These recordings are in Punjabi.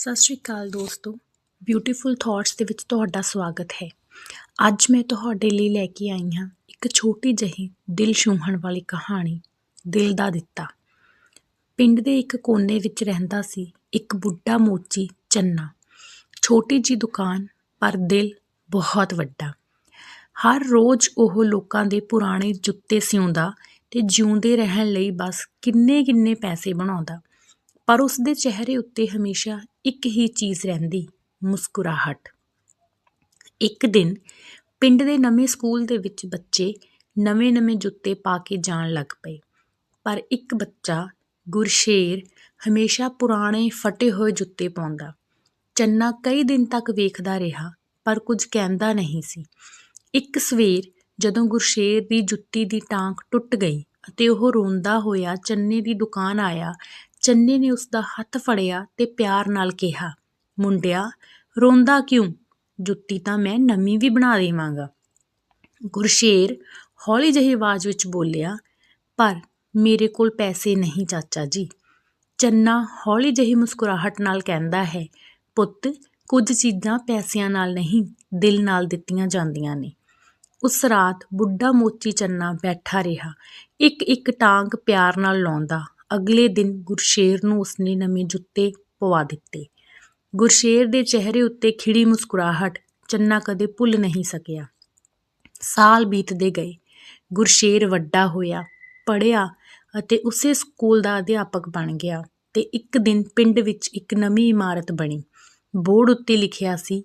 ਸਤਿ ਸ਼੍ਰੀ ਅਕਾਲ ਦੋਸਤੋ। ਬਿਊਟੀਫੁਲ ਥਾਟਸ ਦੇ ਵਿੱਚ ਤੁਹਾਡਾ ਸਵਾਗਤ ਹੈ। ਅੱਜ ਮੈਂ ਤੁਹਾਡੇ ਲਈ ਲੈ ਕੇ ਆਈ ਹਾਂ ਇੱਕ ਛੋਟੀ ਜਿਹੀ ਦਿਲ ਛੂਹਣ ਵਾਲੀ ਕਹਾਣੀ, ਦਿਲ ਦਾ ਦਿੱਤਾ। ਪਿੰਡ ਦੇ ਇੱਕ ਕੋਨੇ ਵਿੱਚ ਰਹਿੰਦਾ ਸੀ ਇੱਕ ਬੁੱਢਾ ਮੋਚੀ ਚੰਨਾ। ਛੋਟੀ ਜੀ ਦੁਕਾਨ, ਪਰ ਦਿਲ ਬਹੁਤ ਵੱਡਾ। ਹਰ ਰੋਜ਼ ਉਹ ਲੋਕਾਂ ਦੇ ਪੁਰਾਣੇ ਜੁੱਤੇ ਸਿਉਂਦਾ ਤੇ ਜਿਉਂਦੇ ਰਹਿਣ ਲਈ ਬਸ ਕਿੰਨੇ ਕਿੰਨੇ ਪੈਸੇ ਬਣਾਉਂਦਾ। ਪਰ ਉਸ ਦੇ ਚਿਹਰੇ ਉੱਤੇ ਹਮੇਸ਼ਾ ਇੱਕ ਹੀ ਚੀਜ਼ ਰਹਿੰਦੀ, ਮੁਸਕਰਾਹਟ। ਇੱਕ ਦਿਨ ਪਿੰਡ ਦੇ ਨਵੇਂ ਸਕੂਲ ਦੇ ਵਿੱਚ ਬੱਚੇ ਨਵੇਂ-ਨਵੇਂ ਜੁੱਤੇ ਪਾ ਕੇ ਜਾਣ ਲੱਗ ਪਏ। ਪਰ ਇੱਕ ਬੱਚਾ ਗੁਰਸ਼ੇਰ ਹਮੇਸ਼ਾ ਪੁਰਾਣੇ ਫਟੇ ਹੋਏ ਜੁੱਤੇ ਪਾਉਂਦਾ। ਚੰਨਾ ਕਈ ਦਿਨ ਤੱਕ ਵੇਖਦਾ ਰਿਹਾ, ਪਰ ਕੁਝ ਕਹਿੰਦਾ ਨਹੀਂ ਸੀ। ਇੱਕ ਸਵੇਰ ਜਦੋਂ ਗੁਰਸ਼ੇਰ ਦੀ ਜੁੱਤੀ ਦੀ ਟਾਂਗ ਟੁੱਟ ਗਈ ਅਤੇ ਉਹ ਰੋਂਦਾ ਹੋਇਆ ਚੰਨੇ ਦੀ ਦੁਕਾਨ ਆਇਆ ਚੰਨੇ ਨੇ ਉਸ ਦਾ ਹੱਥ ਫੜਿਆ ਤੇ ਪਿਆਰ ਨਾਲ ਕਿਹਾ, ਮੁੰਡਿਆ, ਰੋਂਦਾ ਕਿਉਂ? ਜੁੱਤੀ ਤਾਂ ਮੈਂ ਨਵੀਂ ਵੀ ਬਣਾ ਦੇਵਾਂਗਾ। ਗੁਰਸ਼ੇਰ ਹੌਲੀ ਜਿਹੀ ਆਵਾਜ਼ ਵਿੱਚ ਬੋਲਿਆ, ਪਰ ਮੇਰੇ ਕੋਲ ਪੈਸੇ ਨਹੀਂ ਚਾਚਾ ਜੀ। ਚੰਨਾ ਹੌਲੀ ਜਿਹੀ ਮੁਸਕਰਾਹਟ ਨਾਲ ਕਹਿੰਦਾ ਹੈ, ਪੁੱਤ, ਕੁਝ ਚੀਜ਼ਾਂ ਪੈਸਿਆਂ ਨਾਲ ਨਹੀਂ, ਦਿਲ ਨਾਲ ਦਿੱਤੀਆਂ ਜਾਂਦੀਆਂ ਨੇ। ਉਸ ਰਾਤ ਬੁੱਢਾ ਮੋਚੀ ਚੰਨਾ ਬੈਠਾ ਰਿਹਾ ਇੱਕ ਇੱਕ ਟਾਂਗ ਪਿਆਰ ਨਾਲ ਲਾਉਂਦਾ। ਅਗਲੇ ਦਿਨ ਗੁਰਸ਼ੇਰ ਨੂੰ ਉਸਨੇ ਨਵੇਂ ਜੁੱਤੇ ਪਵਾ ਦਿੱਤੇ। ਗੁਰਸ਼ੇਰ ਦੇ ਚਿਹਰੇ ਉੱਤੇ ਖਿੜੀ ਮੁਸਕਰਾਹਟ, ਚੰਨਾ ਕਦੇ ਭੁੱਲ ਨਹੀਂ ਸਕਿਆ। ਸਾਲ ਬੀਤਦੇ ਗਏ। ਗੁਰਸ਼ੇਰ ਵੱਡਾ ਹੋਇਆ, ਪੜ੍ਹਿਆ ਅਤੇ ਉਸੇ ਸਕੂਲ ਦਾ ਅਧਿਆਪਕ ਬਣ ਗਿਆ ਤੇ ਇੱਕ ਦਿਨ ਪਿੰਡ ਵਿੱਚ ਇੱਕ ਨਵੀਂ ਇਮਾਰਤ ਬਣੀ। ਬੋਰਡ ਉੱਤੇ ਲਿਖਿਆ ਸੀ,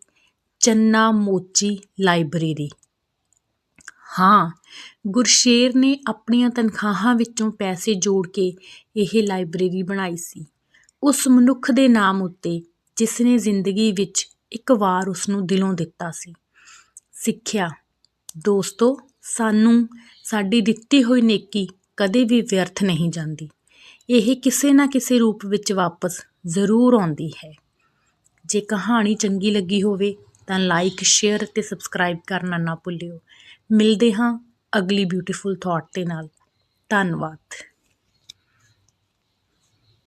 ਚੰਨਾ ਮੋਚੀ ਲਾਇਬ੍ਰੇਰੀ। ਹਾਂ, ਗੁਰਸ਼ੇਰ ਨੇ ਆਪਣੀਆਂ ਤਨਖਾਹਾਂ ਵਿੱਚੋਂ ਪੈਸੇ ਜੋੜ ਕੇ ਇਹ ਲਾਇਬ੍ਰੇਰੀ ਬਣਾਈ ਸੀ। ਉਸ ਮਨੁੱਖ ਦੇ ਨਾਮ ਉੱਤੇ, ਜਿਸ ਨੇ ਜ਼ਿੰਦਗੀ ਵਿੱਚ ਇੱਕ ਵਾਰ ਉਸ ਨੂੰ ਦਿਲੋਂ ਦਿੱਤਾ ਸੀ। ਸਿੱਖਿਆ, ਦੋਸਤੋ, ਸਾਨੂੰ ਸਾਡੀ ਦਿੱਤੀ ਹੋਈ ਨੇਕੀ ਕਦੇ ਵੀ ਵਿਅਰਥ ਨਹੀਂ ਜਾਂਦੀ। ਇਹ ਕਿਸੇ ਨਾ ਕਿਸੇ ਰੂਪ ਵਿੱਚ ਵਾਪਸ ਜ਼ਰੂਰ ਆਉਂਦੀ ਹੈ। ਜੇ ਕਹਾਣੀ ਚੰਗੀ ਲੱਗੀ ਹੋਵੇ, ਤਾਂ ਲਾਈਕ ਸ਼ੇਅਰ ਅਤੇ ਸਬਸਕ੍ਰਾਈਬ ਕਰਨਾ ਨਾ ਭੁੱਲਿਓ। ਮਿਲਦੇ ਹਾਂ ਅਗਲੀ ਬਿਊਟੀਫੁਲ ਥਾਟ ਦੇ ਨਾਲ। ਧੰਨਵਾਦ।